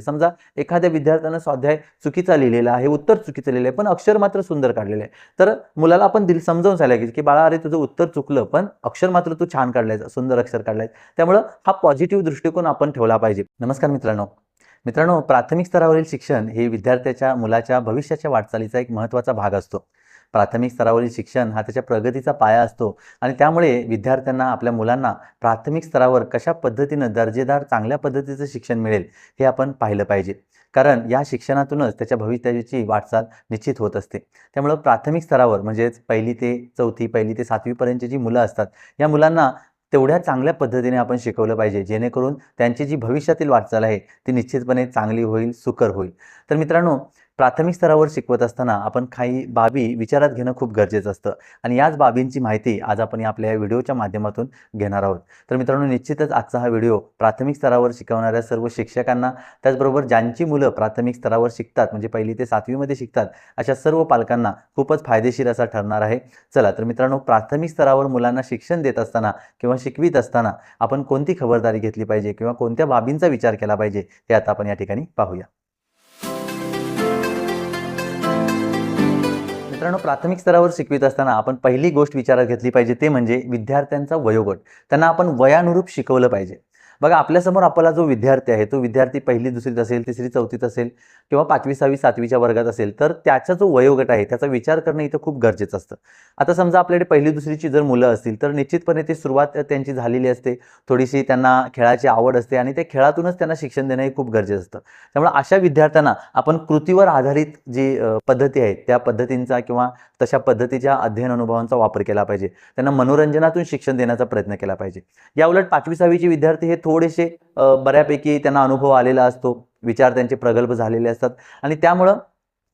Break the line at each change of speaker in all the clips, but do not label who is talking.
येते समजा एखाद्या विद्यार्थ्यानं स्वाध्याय चुकीचा लिहिलेला आहे उत्तर चुकीचं लिहिलं आहे पण अक्षर मात्र सुंदर काढलेलं आहे. तर मुलाला आपण दिल समजावून सांगायला की बाळा अरे तुझं उत्तर चुकलं पण अक्षर मात्र तू छान काढलाय सुंदर अक्षर काढलाय त्यामुळं हा पॉझिटिव्ह दृष्टिकोन आपण ठेवला पाहिजे. नमस्कार मित्रांनो. मित्रांनो प्राथमिक स्तरावरील शिक्षण हे विद्यार्थ्याच्या मुलाच्या भविष्याच्या वाटचालीचा एक महत्त्वाचा भाग असतो. प्राथमिक स्तरावरील शिक्षण हा त्याच्या प्रगतीचा पाया असतो. आणि त्यामुळे विद्यार्थ्यांना आपल्या मुलांना प्राथमिक स्तरावर कशा पद्धतीनं दर्जेदार चांगल्या पद्धतीचं शिक्षण मिळेल हे आपण पाहिलं पाहिजे. कारण या शिक्षणातूनच त्याच्या भवितव्याची वाटचाल निश्चित होत असते. त्यामुळं प्राथमिक स्तरावर म्हणजेच पहिली ते चौथी पहिली ते सातवीपर्यंतची जी मुलं असतात या मुलांना तेवढ्या चांगल्या पद्धतीने आपण शिकवलं पाहिजे जेणेकरून त्यांची जी भविष्यातील वाटचाल आहे ती निश्चितपणे चांगली होईल सुकर होईल. तर मित्रांनो प्राथमिक स्तरावर शिकवत असताना आपण काही बाबी विचारात घेणं खूप गरजेचं असतं. आणि याच बाबींची माहिती आज आपण आपल्या या व्हिडिओच्या माध्यमातून घेणार आहोत. तर मित्रांनो निश्चितच आजचा हा व्हिडिओ प्राथमिक स्तरावर शिकवणाऱ्या सर्व शिक्षकांना त्याचबरोबर ज्यांची मुलं प्राथमिक स्तरावर शिकतात म्हणजे पहिली ते सातवीमध्ये शिकतात अशा सर्व पालकांना खूपच फायदेशीर असा ठरणार आहे. चला तर मित्रांनो प्राथमिक स्तरावर मुलांना शिक्षण देत असताना किंवा शिकवित असताना आपण कोणती खबरदारी घेतली पाहिजे किंवा कोणत्या बाबींचा विचार केला पाहिजे ते आता आपण या ठिकाणी पाहूया. मित्रांनो प्राथमिक स्तरावर शिकवित असताना आपण पहिली गोष्ट विचारात घेतली पाहिजे ते म्हणजे विद्यार्थ्यांचा वयोगट. त्यांना आपण वयानुरूप शिकवलं पाहिजे. बघा आपल्यासमोर आपला जो विद्यार्थी आहे तो विद्यार्थी पहिली दुसरीत असेल तिसरी चौथीत असेल किंवा पाचवी सहावी सातवीच्या वर्गात असेल तर त्याचा जो वयोगट आहे त्याचा विचार करणं इथं खूप गरजेचं असतं. आता समजा आपल्याकडे पहिली दुसरीची जर मुलं असतील तर निश्चितपणे ती सुरुवात त्यांची झालेली असते. थोडीशी त्यांना खेळाची आवड असते आणि त्या खेळातूनच त्यांना शिक्षण देणं हे खूप गरजेचं असतं. त्यामुळे अशा विद्यार्थ्यांना आपण कृतीवर आधारित जी पद्धती आहेत त्या पद्धतींचा किंवा तशा पद्धतीच्या अध्ययन अनुभवांचा वापर केला पाहिजे. त्यांना मनोरंजनातून शिक्षण देण्याचा प्रयत्न केला पाहिजे. या उलट पाचवी सहावीचे विद्यार्थी हे थोडेसे बऱ्यापैकी त्यांना अनुभव आलेला असतो विचार त्यांचे प्रगल्भ झालेले असतात. आणि त्यामुळं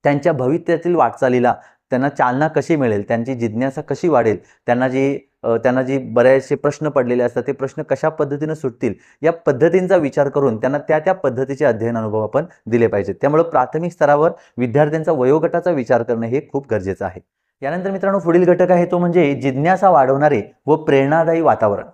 त्यांच्या भविष्यातील वाटचालीला त्यांना चालना कशी मिळेल त्यांची जिज्ञासा कशी वाढेल त्यांना जी त्यांना जी बरेचसे प्रश्न पडलेले असतात ते प्रश्न कशा पद्धतीनं सुटतील या पद्धतींचा विचार करून त्यांना त्या त्या पद्धतीचे अध्ययन अनुभव आपण दिले पाहिजेत. त्यामुळं प्राथमिक स्तरावर विद्यार्थ्यांचा वयोगटाचा विचार करणं हे खूप गरजेचं आहे. यानंतर मित्रांनो पुढील घटक आहे तो म्हणजे जिज्ञासा वाढवणारे व प्रेरणादायी वातावरण.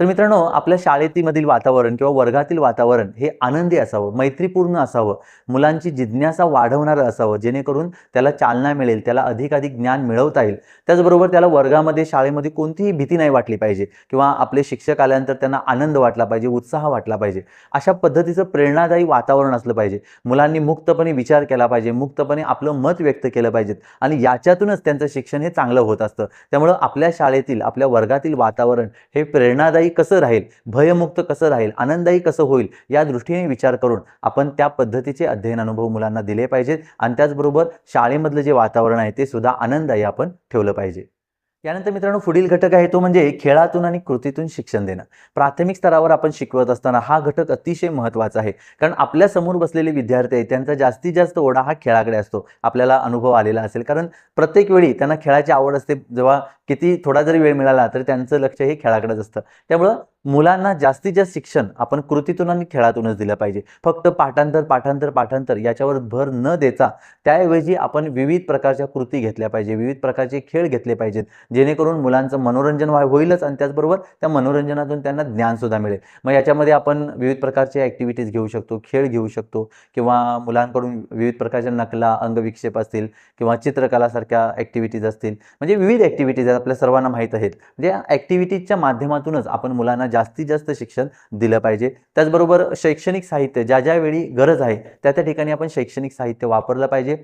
तर मित्रांनो आपल्या शाळेतीमधील वातावरण किंवा वर्गातील वातावरण हे आनंदी असावं मैत्रीपूर्ण असावं मुलांची जिज्ञासा वाढवणारं असावं जेणेकरून त्याला चालना मिळेल त्याला अधिकाधिक ज्ञान मिळवता येईल. त्याचबरोबर त्याला वर्गामध्ये शाळेमध्ये कोणतीही भीती नाही वाटली पाहिजे किंवा आपले शिक्षक आल्यानंतर त्यांना आनंद वाटला पाहिजे उत्साह वाटला पाहिजे. अशा पद्धतीचं प्रेरणादायी वातावरण असलं पाहिजे. मुलांनी मुक्तपणे विचार केला पाहिजे मुक्तपणे आपलं मत व्यक्त केलं पाहिजेत आणि याच्यातूनच त्यांचं शिक्षण हे चांगलं होत असतं. त्यामुळं आपल्या शाळेतील आपल्या वर्गातील वातावरण हे प्रेरणादायी कसं राहील? भयमुक्त कसं राहील? आनंददायी कसं होईल? या दृष्टीने विचार करून आपण त्या पद्धतीचे अध्ययन अनुभव मुलांना दिले पाहिजेत. आणि त्याचबरोबर शाळेमधलं जे वातावरण आहे ते सुद्धा आनंददायी आपण ठेवलं पाहिजे. यानंतर मित्रांनो पुढील घटक आहे तो म्हणजे खेळातून आणि कृतीतून शिक्षण देणं. प्राथमिक स्तरावर आपण शिकवत असताना हा घटक अतिशय महत्त्वाचा आहे. कारण आपल्यासमोर बसलेले विद्यार्थी आहेत त्यांचा जास्तीत जास्त ओढा हा खेळाकडे असतो. आपल्याला अनुभव आलेला असेल. कारण प्रत्येक वेळी त्यांना खेळाची आवड असते. जेव्हा किती थोडा जरी वेळ मिळाला तरी त्यांचं लक्ष हे खेळाकडेच असतं. त्यामुळं मुलांना जास्तीत जास्त शिक्षण आपण कृतीतून आणि खेळातूनच दिलं पाहिजे. फक्त पाठांतर पाठांतर पाठांतर याच्यावर भर न देता त्याऐवजी आपण विविध प्रकारच्या कृती घेतल्या पाहिजे विविध प्रकारचे खेळ घेतले पाहिजेत. जेणेकरून मुलांचं मनोरंजन व्हाय होईलच आणि त्याचबरोबर त्या मनोरंजनातून त्यांना ज्ञानसुद्धा मिळेल. मग याच्यामध्ये आपण विविध प्रकारचे ॲक्टिव्हिटीज घेऊ शकतो खेळ घेऊ शकतो किंवा मुलांकडून विविध प्रकारच्या नकला अंगविक्षेप असतील किंवा चित्रकलासारख्या ॲक्टिव्हिटीज असतील. म्हणजे विविध ॲक्टिव्हिटीज आपल्या सर्वांना माहीत आहेत. म्हणजे ॲक्टिव्हिटीजच्या माध्यमातूनच आपण मुलांना जास्तीत जास्त शिक्षण दिलं पाहिजे. त्याचबरोबर शैक्षणिक साहित्य ज्या ज्या वेळी गरज आहे त्या त्या ठिकाणी आपण शैक्षणिक साहित्य वापरलं पाहिजे.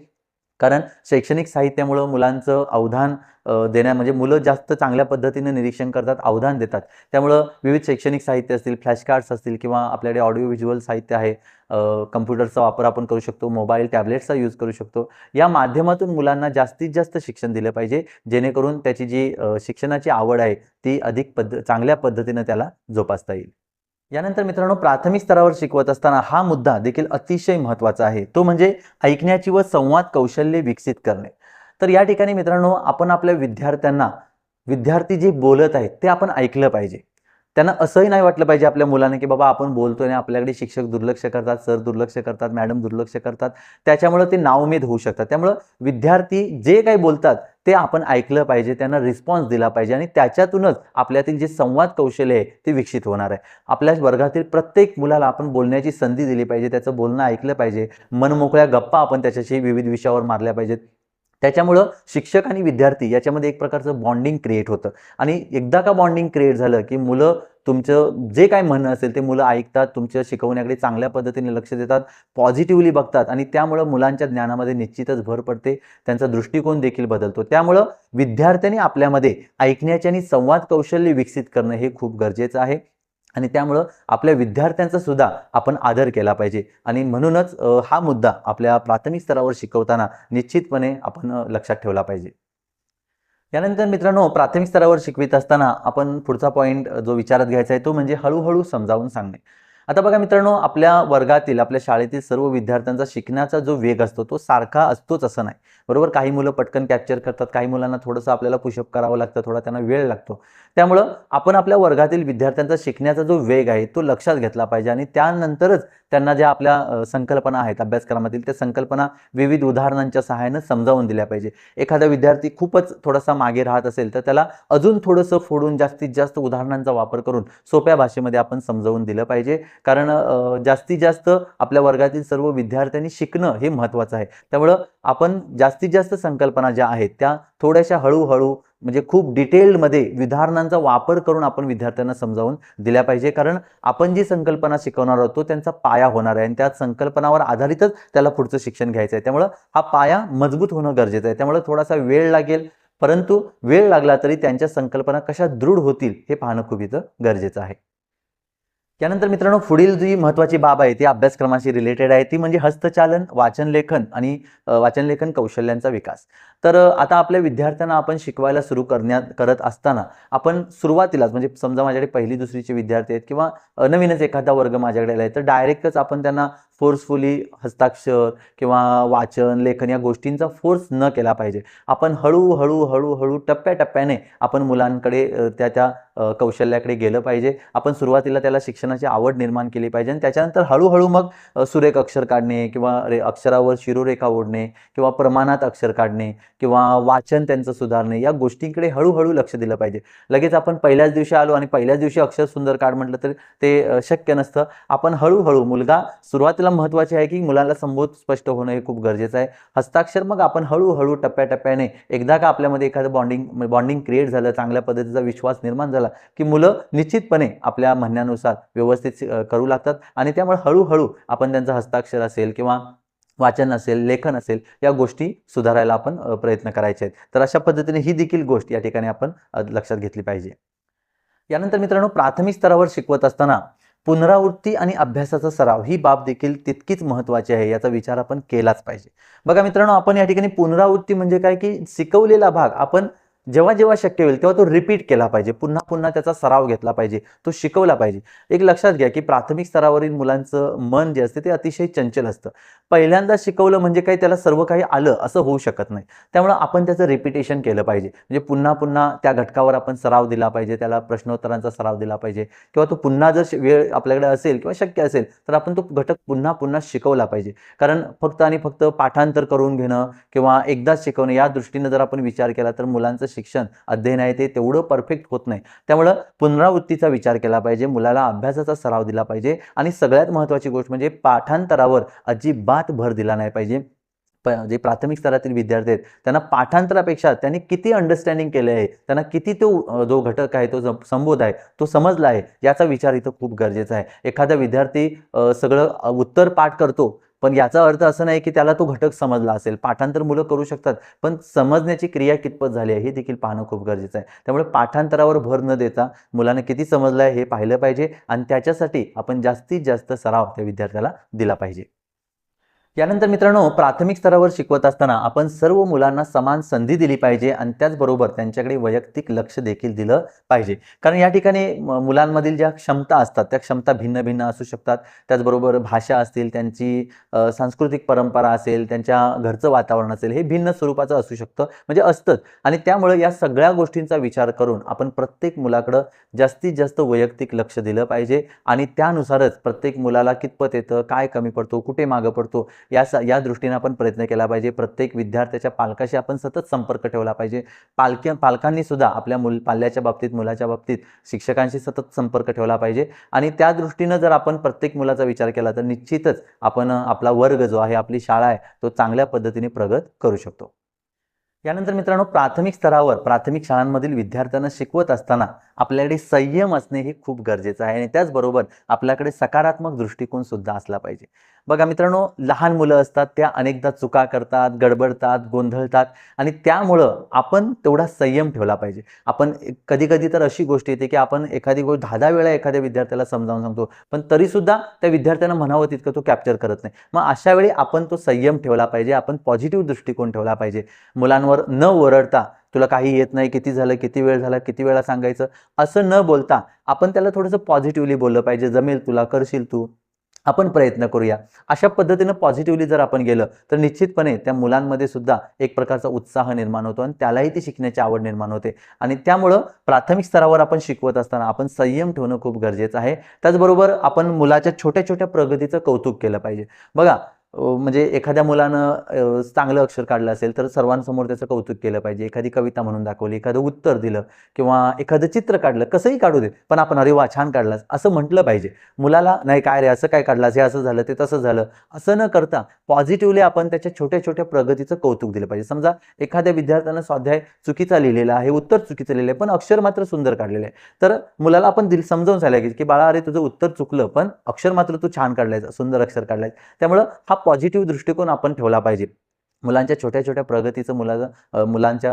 कारण शैक्षणिक साहित्यामुळं मुलांचं अवधान देण्या म्हणजे मुलं जास्त चांगल्या पद्धतीनं निरीक्षण करतात अवधान देतात. त्यामुळं विविध शैक्षणिक साहित्य असतील फ्लॅश कार्ड्स असतील किंवा आपल्याकडे ऑडिओ व्हिज्युअल साहित्य आहे कम्प्युटरचा वापर आपण करू शकतो मोबाईल टॅबलेटचा यूज करू शकतो. या माध्यमातून मुलांना जास्तीत जास्त शिक्षण दिलं पाहिजे जेणेकरून त्याची जी शिक्षणाची आवड आहे ती अधिक पद्ध चांगल्या पद्धतीनं त्याला जोपासता येईल. यानंतर मित्रांनो प्राथमिक स्तरावर शिकवत असताना हा मुद्दा देखील अतिशय महत्त्वाचा आहे. तो म्हणजे ऐकण्याची व संवाद कौशल्य विकसित करणे. तर या ठिकाणी मित्रांनो आपण आपल्या विद्यार्थ्यांना विद्यार्थी जे बोलत आहेत ते आपण ऐकलं पाहिजे. त्यांना असंही नाही वाटलं पाहिजे आपल्या मुलाने की बाबा आपण बोलतोय आणि आपल्याकडे शिक्षक दुर्लक्ष करतात सर दुर्लक्ष करतात मॅडम दुर्लक्ष करतात. त्याच्यामुळं ते नाउमेद होऊ शकतात. त्यामुळं विद्यार्थी जे काही बोलतात ते आपण ऐकलं पाहिजे त्यांना रिस्पॉन्स दिला पाहिजे आणि त्याच्यातूनच आपल्यातील जे संवाद कौशल्य आहे ते विकसित होणार आहे. आपल्या वर्गातील प्रत्येक मुलाला आपण बोलण्याची संधी दिली पाहिजे त्याचं बोलणं ऐकलं पाहिजे. मनमोकळ्या गप्पा आपण त्याच्याशी विविध विषयावर मारल्या पाहिजेत. त्याच्यामुळं शिक्षक आणि विद्यार्थी याच्यामध्ये एक प्रकारचं बॉन्डिंग क्रिएट होतं. आणि एकदा का बॉन्डिंग क्रिएट झालं की मुलं तुमचं जे काय म्हणणं असेल ते मुलं ऐकतात तुमच्या शिकवण्याकडे चांगल्या पद्धतीने लक्ष देतात पॉझिटिव्हली बघतात आणि त्यामुळं मुलांच्या ज्ञानामध्ये निश्चितच भर पडते त्यांचा दृष्टिकोन देखील बदलतो. त्यामुळं विद्यार्थ्यांनी आपल्यामध्ये ऐकण्याचे आणि संवाद कौशल्य विकसित करणं हे खूप गरजेचं आहे आणि त्यामुळं आपल्या विद्यार्थ्यांचा सुद्धा आपण आदर केला पाहिजे आणि म्हणूनच हा मुद्दा आपल्या प्राथमिक स्तरावर शिकवताना निश्चितपणे आपण लक्षात ठेवला पाहिजे. यानंतर मित्रांनो प्राथमिक स्तरावर शिकवित असताना आपण पुढचा पॉईंट जो विचारात घ्यायचा आहे तो म्हणजे हळूहळू समजावून सांगणे. आता बघा मित्रांनो आपल्या वर्गातील आपल्या शाळेतील सर्व विद्यार्थ्यांचा शिकण्याचा जो वेग असतो तो सारखा असतोच असं नाही. बरोबर? काही मुलं पटकन कॅप्चर करतात काही मुलांना थोडंसं आपल्याला पुशअप करावं लागतं थोडा त्यांना वेळ लागतो. त्यामुळं आपण आपल्या वर्गातील विद्यार्थ्यांचा शिकण्याचा जो वेग आहे तो लक्षात घेतला पाहिजे आणि त्यानंतरच त्यांना ज्या आपल्या संकल्पना आहेत अभ्यासक्रमातील त्या संकल्पना विविध उदाहरणांच्या सहाय्यानं समजावून दिल्या पाहिजे. एखादा विद्यार्थी खूपच थोडासा मागे राहत असेल तर त्याला अजून थोडंसं फोडून जास्तीत जास्त उदाहरणांचा वापर करून सोप्या भाषेमध्ये आपण समजावून दिलं पाहिजे. कारण जास्तीत जास्त आपल्या वर्गातील सर्व विद्यार्थ्यांनी शिकणं हे महत्त्वाचं आहे. त्यामुळं आपण जास्त जास्तीत जास्त संकल्पना ज्या आहेत त्या थोड्याशा हळूहळू म्हणजे खूप डिटेल्डमध्ये विधारणांचा वापर करून आपण विद्यार्थ्यांना समजावून दिल्या पाहिजे. कारण आपण जी संकल्पना शिकवणार आहोत तो त्यांचा पाया होणार आहे. आणि त्या संकल्पनावर आधारितच त्याला पुढचं शिक्षण घ्यायचं आहे त्यामुळं हा पाया मजबूत होणं गरजेचं आहे. त्यामुळे थोडासा वेळ लागेल. परंतु वेळ लागला तरी त्यांच्या संकल्पना कशा दृढ होतील हे पाहणं खूप इथं गरजेचं आहे. त्यानंतर मित्रांनो पुढील जी महत्त्वाची बाब आहे ती अभ्यासक्रमाशी रिलेटेड आहे. ती म्हणजे हस्तचालन वाचनलेखन आणि वाचनलेखन कौशल्यांचा विकास. तर आता आपल्या विद्यार्थ्यांना आपण शिकवायला सुरू करण्यात करत असताना आपण सुरुवातीलाच म्हणजे समजा माझ्याकडे पहिली दुसरीचे विद्यार्थी आहेत किंवा नवीनच एखादा वर्ग माझ्याकडे आला आहे तर डायरेक्टच आपण त्यांना फोर्सफुली हस्ताक्षर किंवा वाचन लेखन या गोष्टींचा फोर्स न केला पाहिजे. आपण हळूहळू हळूहळू टप्प्याटप्प्याने आपण मुलांकडे त्या त्या कौशल्याकडे गेलं पाहिजे. आपण सुरुवातीला त्याला शिक्षणाची आवड निर्माण केली पाहिजे आणि त्याच्यानंतर हळूहळू मग सुरेख अक्षर काढणे किंवा रे अक्षरावर शिरोरेखा ओढणे किंवा प्रमाणात अक्षर काढणे किंवा वाचन त्यांचं सुधारणे या गोष्टींकडे हळूहळू लक्ष दिलं पाहिजे. लगेच आपण पहिल्याच दिवशी आलो आणि पहिल्याच दिवशी अक्षर सुंदर काढ म्हटलं तर ते शक्य नसतं. आपण हळूहळू मुलगा सुरुवातीला महत्त्वाचे आहे की मुलाला संबोध स्पष्ट होणं हे खूप गरजेचं आहे. हस्ताक्षर मग आपण हळूहळू टप्प्याटप्प्याने एकदा का आपल्यामध्ये एखादं बॉन्डिंग बॉन्डिंग क्रिएट झालं चांगल्या पद्धतीचा विश्वास निर्माण झाला की मुलं निश्चितपणे आपल्या म्हणण्यानुसार व्यवस्थित करू लागतात आणि त्यामुळे हळूहळू आपण त्यांचं हस्ताक्षर असेल किंवा वाचन असेल लेखन असेल या गोष्टी सुधारायला आपण प्रयत्न करायचे आहेत. तर अशा पद्धतीने ही देखील गोष्ट या ठिकाणी आपण लक्षात घेतली पाहिजे. यानंतर मित्रांनो प्राथमिक स्तरावर शिकवत असताना पुनरावृत्ती आणि अभ्यासाचा सराव ही बाब देखील तितकीच महत्त्वाची आहे याचा विचार आपण केलाच पाहिजे. बघा मित्रांनो आपण या ठिकाणी पुनरावृत्ती म्हणजे काय की शिकवलेला भाग आपण जेव्हा जेव्हा शक्य होईल तेव्हा तो रिपीट केला पाहिजे. पुन्हा पुन्हा त्याचा सराव घेतला पाहिजे. तो शिकवला पाहिजे. एक लक्षात घ्या की प्राथमिक स्तरावरील मुलांचं मन जे असते ते अतिशय चंचल असतं. पहिल्यांदा शिकवलं म्हणजे काही त्याला सर्व काही आलं असं होऊ शकत नाही. त्यामुळं आपण त्याचं रिपिटेशन केलं पाहिजे. म्हणजे पुन्हा पुन्हा त्या घटकावर आपण सराव दिला पाहिजे त्याला प्रश्नोत्तरांचा सराव दिला पाहिजे. किंवा तो पुन्हा जर श- वेळ आपल्याकडे असेल किंवा शक्य असेल तर आपण तो घटक पुन्हा पुन्हा शिकवला पाहिजे. कारण फक्त आणि फक्त पाठांतर करून घेणं किंवा एकदाच शिकवणं या दृष्टीनं जर आपण विचार केला तर मुलांचं शिक्षण अध्ययन आहे ते तेवढं परफेक्ट होत नाही. त्यामुळं पुनरावृत्तीचा विचार केला पाहिजे मुलाला अभ्यासाचा सराव दिला पाहिजे आणि सगळ्यात महत्त्वाची गोष्ट म्हणजे पाठांतरावर अजिबात भर दिला नाही पाहिजे. प जे प्राथमिक स्तरातील विद्यार्थी आहेत त्यांना पाठांतरापेक्षा त्यांनी किती अंडरस्टँडिंग केले आहे त्यांना किती तो जो घटक आहे तो संबोध आहे तो समजला आहे याचा विचार इथं खूप गरजेचा आहे. एखादा विद्यार्थी सगळं उत्तर पाठ करतो पण याचा अर्थ असं नाही की त्याला तो घटक समजला असेल. पाठांतर मुलं करू शकतात पण समजण्याची क्रिया कितपत झाली आहे हे देखील पाहणं खूप गरजेचं आहे. त्यामुळे पाठांतरावर भर न देता मुलांना किती समजलं आहे हे पाहिलं पाहिजे आणि त्याच्यासाठी आपण जास्तीत जास्त सराव त्या विद्यार्थ्याला दिला पाहिजे. यानंतर मित्रांनो प्राथमिक स्तरावर शिकवत असताना आपण सर्व मुलांना समान संधी दिली पाहिजे आणि त्याचबरोबर त्यांच्याकडे वैयक्तिक लक्ष देखील दिलं पाहिजे. कारण या ठिकाणी म- मुलांमधील ज्या क्षमता असतात त्या क्षमता भिन्न भिन्न असू शकतात. त्याचबरोबर भाषा असतील त्यांची सांस्कृतिक परंपरा असेल त्यांच्या घरचं वातावरण असेल हे भिन्न स्वरूपाचं असू शकतं म्हणजे असतंच. आणि त्यामुळे या सगळ्या गोष्टींचा विचार करून आपण प्रत्येक मुलाकडं जास्तीत जास्त वैयक्तिक लक्ष दिलं पाहिजे. आणि त्यानुसारच प्रत्येक मुलाला कितपत येतं काय कमी पडतो कुठे मागं पडतो या स या दृष्टीने आपण प्रयत्न केला पाहिजे. प्रत्येक विद्यार्थ्याच्या पालकाशी आपण सतत संपर्क ठेवला पाहिजे. पालक पालकांनी सुद्धा आपल्या मुल पाल्याच्या बाबतीत मुलाच्या बाबतीत शिक्षकांशी सतत संपर्क ठेवला पाहिजे. आणि त्या दृष्टीनं जर आपण प्रत्येक मुलाचा विचार केला तर निश्चितच आपण आपला वर्ग जो आहे आपली शाळा आहे तो चांगल्या पद्धतीने प्रगत करू शकतो. यानंतर मित्रांनो प्राथमिक स्तरावर प्राथमिक शाळांमधील विद्यार्थ्यांना शिकवत असताना आपल्याकडे संयम असणे हे खूप गरजेचं आहे. आणि त्याचबरोबर आपल्याकडे सकारात्मक दृष्टिकोन सुद्धा असला पाहिजे. बघा मित्रांनो लहान मुलं असतात त्या अनेकदा चुका करतात गडबडतात गोंधळतात आणि त्यामुळं आपण तेवढा संयम ठेवला पाहिजे. आपण कधी कधी तर अशी गोष्ट येते की आपण एखादी गोष्ट दहा दहा वेळा एखाद्या विद्यार्थ्याला समजावून सांगतो पण तरीसुद्धा त्या विद्यार्थ्यांना म्हणावं तितकं तो कॅप्चर करत नाही. मग अशा वेळी आपण तो संयम ठेवला पाहिजे आपण पॉझिटिव्ह दृष्टिकोन ठेवला पाहिजे. मुलांवर न ओरडता तुला काही येत नाही किती झालं किती वेळ झाला किती वेळा सांगायचं असं न बोलता आपण त्याला थोडंसं पॉझिटिव्हली बोललं पाहिजे. जमेल तुला करशील तू. आपण प्रयत्न करूया. अशा पद्धतीनं पॉझिटिव्हली जर आपण गेलं तर निश्चितपणे त्या मुलांमध्ये सुद्धा एक प्रकारचा उत्साह निर्माण होतो आणि त्यालाही ती शिकण्याची आवड निर्माण होते. आणि त्यामुळं प्राथमिक स्तरावर आपण शिकवत असताना आपण संयम ठेवणं खूप गरजेचं आहे. त्याचबरोबर आपण मुलाच्या छोट्या छोट्या प्रगतीचं कौतुक केलं पाहिजे. बघा म्हणजे एखाद्या मुलानं चांगलं अक्षर काढलं असेल तर सर्वांसमोर त्याचं कौतुक केलं पाहिजे. एखादी कविता म्हणून दाखवली एखादं उत्तर दिलं किंवा एखादं चित्र काढलं कसंही काढू दे पण आपण अरे वा छान काढलास असं म्हटलं पाहिजे. मुलाला नाही काय रे असं काय काढलास हे असं झालं ते तसं झालं असं न करता पॉझिटिव्हली आपण त्याच्या छोट्या छोट्या प्रगतीचं कौतुक दिलं पाहिजे. समजा एखाद्या विद्यार्थ्यानं स्वाध्याय चुकीचा लिहिलेला आहे उत्तर चुकीचं लिहिलं आहे पण अक्षर मात्र सुंदर काढलेलं आहे. तर मुलाला आपण दिल समजावून सांगायला की बाळा अरे तुझं उत्तर चुकलं पण अक्षर मात्र तू छान काढलाय सुंदर अक्षर काढलाय त्यामुळं हा पॉझिटिव्ह दृष्टिकोन आपण ठेवला पाहिजे. मुलांच्या छोट्या छोट्या प्रगतीचं मुलाचं मुलांच्या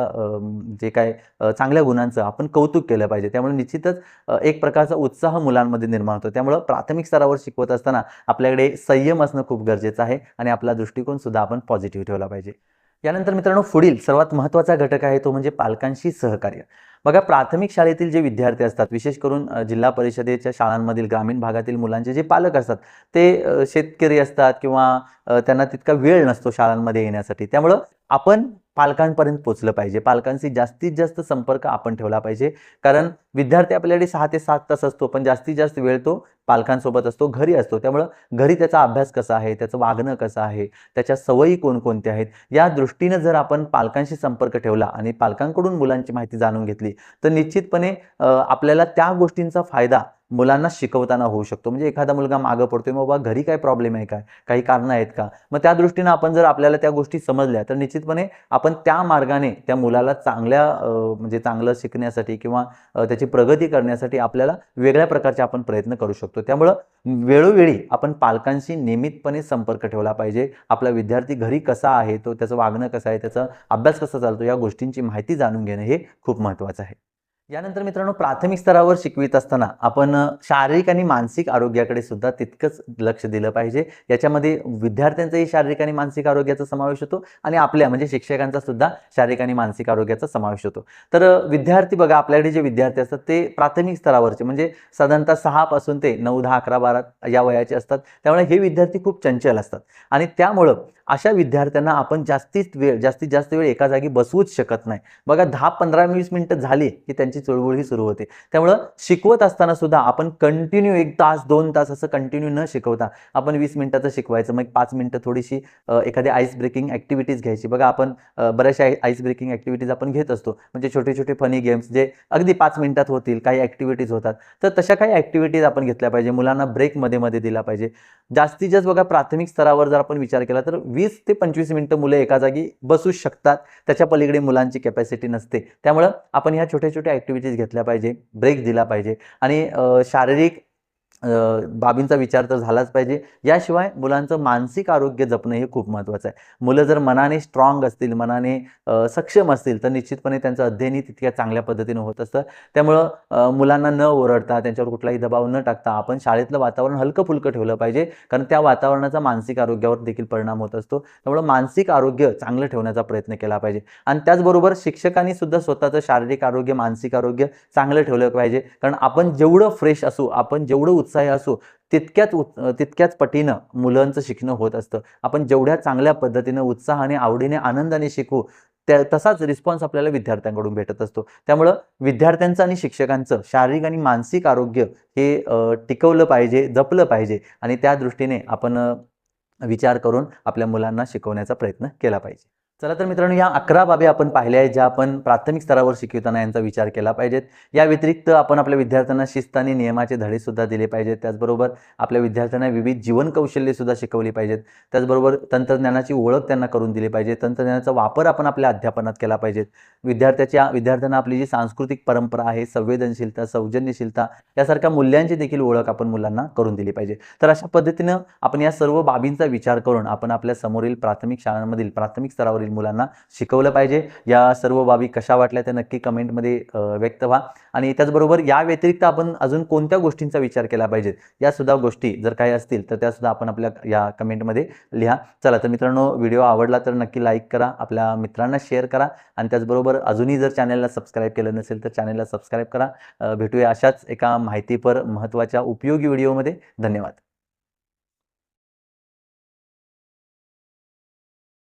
जे काय चांगल्या गुणांचं आपण कौतुक केलं पाहिजे. त्यामुळे निश्चितच एक प्रकारचा उत्साह मुलांमध्ये निर्माण होतो. त्यामुळं प्राथमिक स्तरावर शिकवत असताना आपल्याकडे संयम असणं खूप गरजेचं आहे आणि आपला दृष्टिकोन सुद्धा आपण पॉझिटिव्ह ठेवला पाहिजे. यानंतर मित्रांनो पुढील सर्वात महत्त्वाचा घटक आहे तो म्हणजे पालकांशी सहकार्य. बघा प्राथमिक शाळेतील जे विद्यार्थी असतात विशेष करून जिल्हा परिषदेच्या शाळांमधील ग्रामीण भागातील मुलांचे जे पालक असतात ते शेतकरी असतात किंवा त्यांना तितका वेळ नसतो शाळांमध्ये येण्यासाठी. त्यामुळं आपण पालकांपर्यंत पोचलं पाहिजे. पालकांशी जास्तीत जास्त संपर्क आपण ठेवला पाहिजे. कारण विद्यार्थी आपल्याकडे सहा ते सात तास असतो पण जास्तीत जास्त वेळ तो पालकांसोबत असतो घरी असतो. त्यामुळं घरी त्याचा अभ्यास कसा आहे त्याचं वागणं कसं आहे त्याच्या सवयी कोणकोणत्या आहेत या दृष्टीनं जर आपण पालकांशी संपर्क ठेवला आणि पालकांकडून मुलांची माहिती जाणून घेतली तर निश्चितपणे आपल्याला त्या गोष्टींचा फायदा मुलांना शिकवताना होऊ शकतो. म्हणजे एखादा मुलगा मागं पडतोय मग बाबा घरी काय प्रॉब्लेम आहे काय काही कारणं आहेत का? मग त्या दृष्टीनं आपण जर आपल्याला त्या गोष्टी समजल्या तर निश्चितपणे आपण त्या मार्गाने त्या मुलाला चांगल्या म्हणजे चांगलं शिकण्यासाठी किंवा त्याची प्रगती करण्यासाठी आपल्याला वेगळ्या प्रकारचे आपण प्रयत्न करू शकतो. त्यामुळं वेळोवेळी आपण पालकांशी नियमितपणे संपर्क ठेवला पाहिजे. आपला विद्यार्थी घरी कसा आहे तो त्याचं वागणं कसं आहे त्याचा अभ्यास कसा चालतो या गोष्टींची माहिती जाणून घेणं हे खूप महत्त्वाचं आहे. यानंतर मित्रांनो प्राथमिक स्तरावर शिकवित असताना आपण शारीरिक आणि मानसिक आरोग्याकडे सुद्धा तितकंच लक्ष दिलं पाहिजे. याच्यामध्ये विद्यार्थ्यांचाही शारीरिक आणि मानसिक आरोग्याचा समावेश होतो आणि आपल्या म्हणजे शिक्षकांचा सुद्धा शारीरिक आणि मानसिक आरोग्याचा समावेश होतो. तर विद्यार्थी बघा आपल्याकडे जे विद्यार्थी असतात ते प्राथमिक स्तरावरचे म्हणजे साधारणतः सहापासून ते नऊ दहा अकरा बारा या वयाचे असतात. त्यामुळे हे विद्यार्थी खूप चंचल असतात. आणि त्यामुळं अशा विद्यार्थ्यांना आपण जास्तीत वेळ जास्तीत जास्त वेळ एका जागी बसवूच शकत नाही. बघा दहा पंधरा वीस मिनटं झाली की त्यांची चळवळ ही सुरू होते. त्यामुळं शिकवत असताना सुद्धा आपण कंटिन्यू एक तास दोन तास असं कंटिन्यू न शिकवता आपण वीस मिनिटाचं शिकवायचं. मग पाच मिनटं थोडीशी एखादी आईस ब्रेकिंग ॲक्टिव्हिटीज घ्यायची. बघा आपण बऱ्याचशा आईस ब्रेकिंग ॲक्टिव्हिटीज आपण घेत असतो. म्हणजे छोटे छोटे फनी गेम्स जे अगदी पाच मिनिटात होतील काही ॲक्टिव्हिटीज होतात. तर तशा काही ॲक्टिव्हिटीज आपण घेतल्या पाहिजे. मुलांना ब्रेकमध्ये मध्ये दिला पाहिजे. जास्तीत जास्त बघा प्राथमिक स्तरावर जर आपण विचार केला तर वीस ते पंचवीस मिनटं मुलं एका जागी बसू शकतात. त्याच्या पलीकडे मुलांची कॅपॅसिटी नसते. त्यामुळं आपण ह्या छोट्या छोट्या ॲक्टिव्हिटीज घेतल्या पाहिजे ब्रेक दिला पाहिजे. आणि शारीरिक बाबींचा विचार तर झालाच पाहिजे. याशिवाय मुलांचं मानसिक आरोग्य जपणं हे खूप महत्त्वाचं आहे. मुलं जर मनाने स्ट्रॉंग असतील मनाने सक्षम असतील तर निश्चितपणे त्यांचं अध्ययनही तितक्या चांगल्या पद्धतीनं होत असतं. त्यामुळं मुलांना न ओरडता त्यांच्यावर कुठलाही दबाव न टाकता आपण शाळेतलं वातावरण हलकं फुलकं ठेवलं पाहिजे. कारण त्या वातावरणाचा मानसिक आरोग्यावर देखील परिणाम होत असतो. त्यामुळं मानसिक आरोग्य चांगलं ठेवण्याचा प्रयत्न केला पाहिजे. आणि त्याचबरोबर शिक्षकांनी सुद्धा स्वतःचं शारीरिक आरोग्य मानसिक आरोग्य चांगलं ठेवलं पाहिजे. कारण आपण जेवढं फ्रेश असू आपण जेवढं उत्साही असू तितक्याच उत् तितक्याच पटीनं मुलांचं शिकणं होत असतं. आपण जेवढ्या चांगल्या पद्धतीनं उत्साहाने आवडीने आनंदाने शिकू त्या तसाच रिस्पॉन्स आपल्याला विद्यार्थ्यांकडून भेटत असतो. त्यामुळं विद्यार्थ्यांचं आणि शिक्षकांचं शारीरिक आणि मानसिक आरोग्य हे टिकवलं पाहिजे जपलं पाहिजे आणि त्या दृष्टीने आपण विचार करून आपल्या मुलांना शिकवण्याचा प्रयत्न केला पाहिजे. चला तर मित्रांनो या अकरा बाबी आपण पाहिल्या आहेत ज्या आपण प्राथमिक स्तरावर शिकवताना यांचा विचार केला पाहिजेत. या व्यतिरिक्त आपण आपल्या विद्यार्थ्यांना शिस्त आणि नियमाचे धडे सुद्धा दिले पाहिजेत. त्याचबरोबर आपल्या विद्यार्थ्यांना विविध जीवन कौशल्ये सुद्धा शिकवली पाहिजेत. त्याचबरोबर तंत्रज्ञानाची ओळख त्यांना करून दिली पाहिजे. तंत्रज्ञानाचा वापर आपण आपल्या अध्यापनात केला पाहिजेत. विद्यार्थ्याच्या विद्यार्थ्यांना आपली जी सांस्कृतिक परंपरा आहे संवेदनशीलता सौजन्यशीलता यासारख्या मूल्यांची देखील ओळख आपण मुलांना करून दिली पाहिजे. तर अशा पद्धतीनं आपण या सर्व बाबींचा विचार करून आपण आपल्या समोरील प्राथमिक शाळांमधील प्राथमिक स्तरावरील मुलांना शिकवलं पाहिजे. या सर्व बाबी कशा वाटल्या त्या नक्की कमेंटमध्ये व्यक्त व्हा. आणि त्याचबरोबर या व्यतिरिक्त आपण अजून कोणत्या गोष्टींचा विचार केला पाहिजे? या सुद्धा गोष्टी जर काही असतील तर त्यासुद्धा आपण आपल्या या कमेंटमध्ये लिहा. चला तर मित्रांनो व्हिडिओ आवडला तर नक्की लाईक करा आपल्या मित्रांना शेअर करा. आणि त्याचबरोबर अजूनही जर चॅनलला सबस्क्राईब केलं नसेल तर चॅनलला सबस्क्राईब करा. भेटूया अशाच एका माहितीपर महत्त्वाच्या उपयोगी व्हिडिओमध्ये. धन्यवाद.